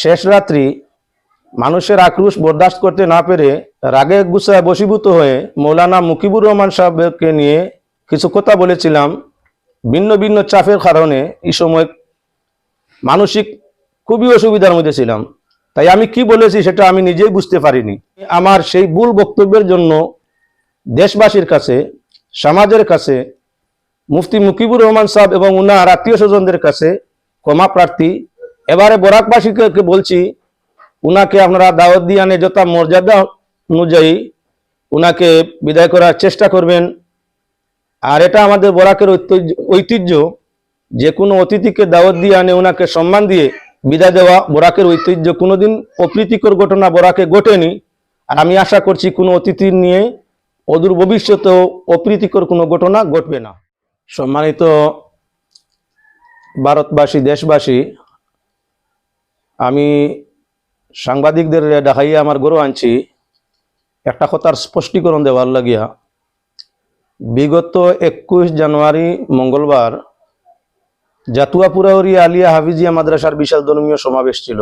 শেষ রাত্রি মানুষের আক্রোশ বরদাস্ত করতে না পেরে রাগে গুছায় বশীভূত হয়ে মৌলানা মুকিবুর রহমান সাহেবকে নিয়ে কিছু কথা বলেছিলাম ভিন্ন ভিন্ন চাপের কারণে এই সময় মানসিক খুবই অসুবিধার মধ্যে ছিলাম। তাই আমি কি বলেছি সেটা আমি নিজেই বুঝতে পারিনি। আমার সেই ভুল বক্তব্যের জন্য দেশবাসীর কাছে, সমাজের কাছে, মুফতি মুকিবুর রহমান সাহেব এবং উনার আত্মীয় স্বজনদের কাছে ক্ষমা প্রার্থী এবারে বরাকবাসীকে বলছি, উনাকে আপনারা দাওয়াত দিয়ে আনে যথা মর্যাদা অনুযায়ী উনাকে বিদায় করার চেষ্টা করবেন। আর এটা আমাদের বরাকের ঐতিহ্য- যে কোনো অতিথিকে দাওয়াত দিয়ে আনে ওনাকে সম্মান দিয়ে বিদায় দেওয়া বরাকের ঐতিহ্য কোনোদিন অপ্রীতিকর ঘটনা বরাকে ঘটেনি। আর আমি আশা করছি কোনো অতিথি নিয়ে অদূর ভবিষ্যতেও অপ্রীতিকর কোনো ঘটনা ঘটবে না। সম্মানিত ভারতবাসী, দেশবাসী আমি সাংবাদিকদের দেখাইয়া আমার গরু আনছি। একটা কথার স্পষ্টীকরণ দেওয়ার লাগিয়া, বিগত একুশ জানুয়ারি মঙ্গলবার জাতুয়াপুরাউরি আলিয়া হাফিজিয়া মাদ্রাসার বিশাল ধর্মীয় সমাবেশ ছিল।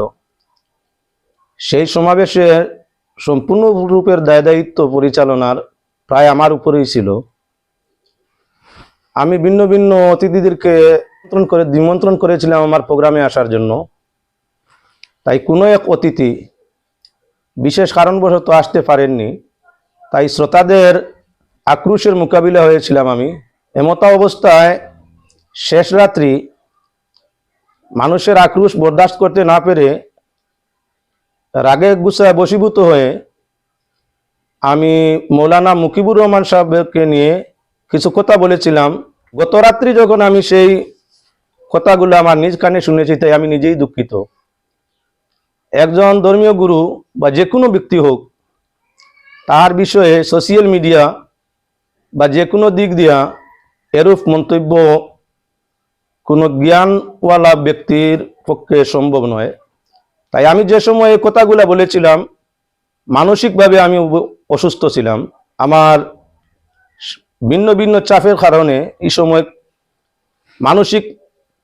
সেই সমাবেশে সম্পূর্ণ রূপের দায় দায়িত্ব পরিচালনার প্রায় আমার উপরেই ছিল। আমি ভিন্ন ভিন্ন অতিথিদেরকে নিমন্ত্রণ করে নিমন্ত্রণ করেছিলাম আমার প্রোগ্রামে আসার জন্য। তাই কোনো এক অতিথি বিশেষ কারণবশত আসতে পারেননি। তাই শ্রোতাদের আক্রোশের মোকাবিলা হয়েছিলাম আমি। এমতা অবস্থায় শেষ রাত্রি মানুষের আক্রোশ বরদাস্ত করতে না পেরে রাগে গুসায় বশীভূত হয়ে আমি মৌলানা মুকিবুর রহমান সাহেবকে নিয়ে কিছু কথা বলেছিলাম। গত রাত্রি যখন আমি সেই কথাগুলো আমার নিজ কানে শুনেছি, তাই আমি নিজেই দুঃখিত। একজন ধর্মীয় গুরু বা যে কোনো ব্যক্তি হোক, তার বিষয়ে সোশিয়াল মিডিয়া বা যে কোনো দিক দিয়া এরূপ মন্তব্য কোনো জ্ঞানওয়ালা ব্যক্তির পক্ষে সম্ভব নয়। তাই আমি যে সময় কথাগুলো বলেছিলাম, মানসিকভাবে আমি অসুস্থ ছিলাম। আমার ভিন্ন ভিন্ন চাপের কারণে এই সময় মানসিক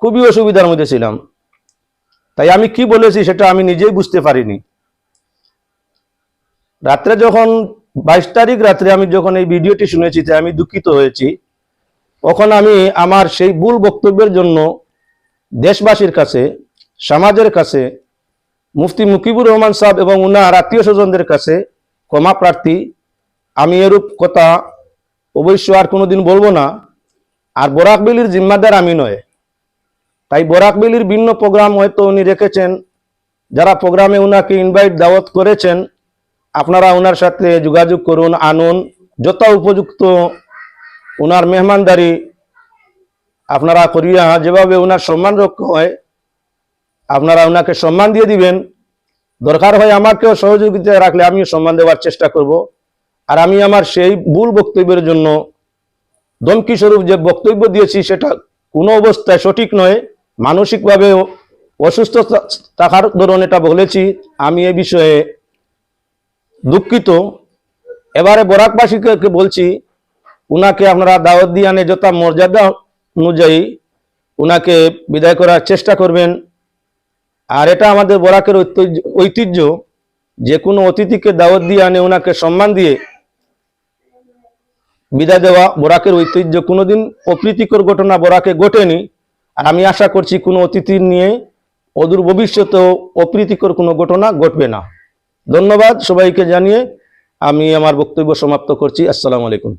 খুবই অসুবিধার মধ্যে ছিলাম। তাই আমি কি বলেছি সেটা আমি নিজেই বুঝতে পারিনি। রাত্রে যখন বাইশ তারিখ রাত্রে আমি যখন এই ভিডিওটি শুনেছি, তাই আমি দুঃখিত হয়েছি। তখন আমি আমার সেই ভুল বক্তব্যের জন্য দেশবাসীর কাছে, সমাজের কাছে, মুফতি মুকিবুর রহমান সাহেব এবং উনার আত্মীয় স্বজনদের কাছে ক্ষমা প্রার্থী, আমি এরূপ কথা অবশ্য আর কোনোদিন বলব না। আর বরাকবেলির জিম্মাদার আমি নয়। তাই বরাকবেলির ভিন্ন প্রোগ্রাম হয়তো উনি রেখেছেন। যারা প্রোগ্রামে উনাকে ইনভাইট দাওয়াত করেছেন, আপনারা ওনার সাথে যোগাযোগ করুন, আনুন। যত উপযুক্ত ওনার মেহমানদারি আপনারা করিয়া যেভাবে ওনার সম্মান রক্ষা হয়, আপনারা ওনাকে সম্মান দিয়ে দিবেন। দরকার হয় আমাকেও সহযোগিতা রাখলে আমিও সম্মান দেওয়ার চেষ্টা করব। আর আমি আমার সেই ভুল বক্তব্যের জন্য ধমকি স্বরূপ যে বক্তব্য দিয়েছি, সেটা কোনো অবস্থায় সঠিক নয়। মানসিকভাবে অসুস্থ থাকার দরুন এটা বলেছি, আমি এ বিষয়ে দুঃখিত। এবারে বরাকবাসীকে বলছি, উনাকে আপনারা দাওয়াত দিয়ে আনে, যথা মর্যাদা অনুযায়ী উনাকে বিদায় করার চেষ্টা করবেন। আর এটা আমাদের বরাকের ঐতিহ্য যে কোনো অতিথিকে দাওয়াত দিয়ে আনে ওনাকে সম্মান দিয়ে বিদায় দেওয়া বরাকের ঐতিহ্য। কোনোদিন অপ্রীতিকর ঘটনা বরাকে ঘটেনি। আর আমি আশা করছি কোনো অতিথির নিয়ে অদূর ভবিষ্যতেও অপ্রীতিকর কোনো ঘটনা ঘটবে না। ধন্যবাদ সবাইকে জানিয়ে আমি আমার বক্তব্য সমাপ্ত করছি। আসসালামু আলাইকুম।